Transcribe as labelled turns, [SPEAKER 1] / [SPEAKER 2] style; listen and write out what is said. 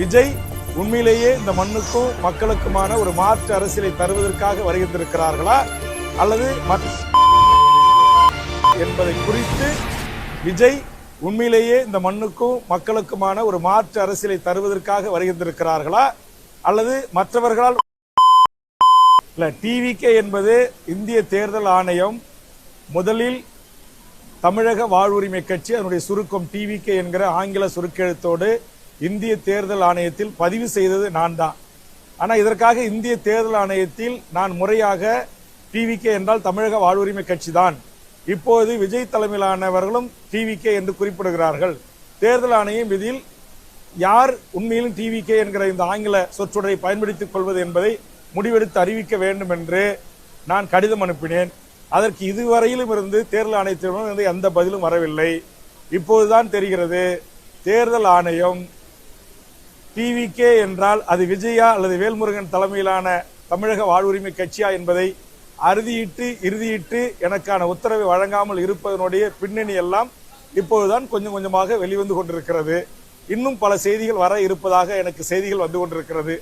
[SPEAKER 1] விஜய் உண்மையிலேயே இந்த மண்ணுக்கும் மக்களுக்குமான ஒரு மாற்று அரசியலை தருவதற்காக வருகின்றிருக்கிறார்களா? அல்லது என்பதை குறித்து விஜய் உண்மையிலேயே இந்த மண்ணுக்கும் மக்களுக்குமான ஒரு மாற்று அரசியலை தருவதற்காக வருகின்றிருக்கிறார்களா? அல்லது மற்றவர்களால் இல்லை டிவிகே என்பது இந்திய தேர்தல் ஆணையம் முதலில் தமிழக வாழ்வுரிமை கட்சி அதனுடைய சுருக்கம் டிவிகே என்கிற ஆங்கில சுருக்கெழுத்தோடு இந்திய தேர்தல் ஆணையத்தில் பதிவு செய்தது நான் தான். ஆனால் இதற்காக இந்திய தேர்தல் ஆணையத்தில் நான் முறையாக டிவிகே என்றால் தமிழக வாழ்வுரிமை கட்சி தான். இப்போது விஜய் தலைமையிலானவர்களும் டிவிகே என்று குறிப்பிடுகிறார்கள். தேர்தல் ஆணையம் இதில் யார் உண்மையிலும் டிவிகே என்கிற இந்த ஆங்கில சொற்றொடரை பயன்படுத்திக் கொள்வது என்பதை முடிவெடுத்து அறிவிக்க வேண்டும் என்று நான் கடிதம் அனுப்பினேன். அதற்கு இதுவரையிலும் இருந்து தேர்தல் ஆணையத்திடம் எந்த பதிலும் வரவில்லை. இப்போதுதான் தெரிகிறது தேர்தல் ஆணையம் டிவிகே என்றால் அது விஜயா அல்லது வேல்முருகன் தலைமையிலான தமிழக வாழ்வுரிமை கட்சியா என்பதை அறுதியிட்டு இறுதியிட்டு எனக்கான உத்தரவை வழங்காமல் இருப்பதனுடைய பின்னணி எல்லாம் இப்போதுதான் கொஞ்சம் கொஞ்சமாக வெளிவந்து கொண்டிருக்கிறது. இன்னும் பல செய்திகள் வர இருப்பதாக எனக்கு செய்திகள் வந்து கொண்டிருக்கிறது.